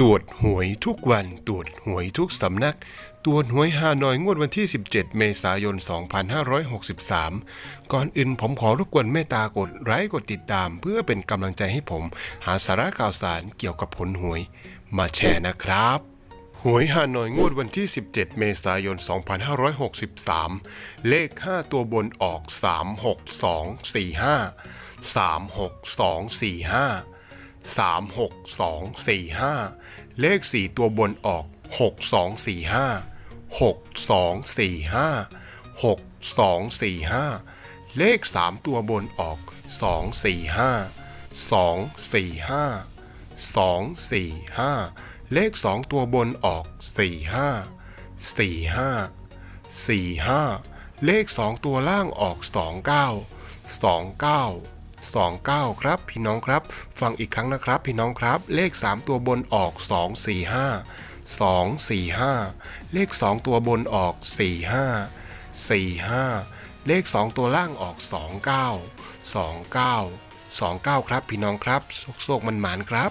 ตรวจหวยทุกวันตรวจหวยทุกสำนัก ตรวจหวยฮานอยงวดวันที่ 17 เมษายน 2563 ก่อนอื่นผมขอรบกวนเมตตากดไลค์กดติดตาม เพื่อเป็นกำลังใจให้ผม หาสาระข่าวสารเกี่ยวกับผลหวย มาแชร์นะครับหวยฮานอยงวดวันที่ 17 เมษายน 2563 เลข 5 ตัวบนออก 36245 36245 3 6 2 4 5 เลข 4 ตัวบนออก 6 2 4 5 6 2 4 5 6 2 4 5 เลข 3 ตัวบนออก 2 4 5 2 4 5 2 4 5 เลข 2 ตัวบนออก 4 5 4 5 4 5 เลข 2 ตัวล่างออก 2 9 2 9 29 ครับ พี่น้องครับ ฟังอีกครั้งนะครับ พี่น้องครับ เลข 3 ตัวบนออก 2 4 5 2 4 5 เลข 2 ตัวบนออก 4 5 4 5 เลข 2 ตัวล่างออก 2 9 2 9 2 9 ครับ พี่น้องครับโชคๆมันหมานครับ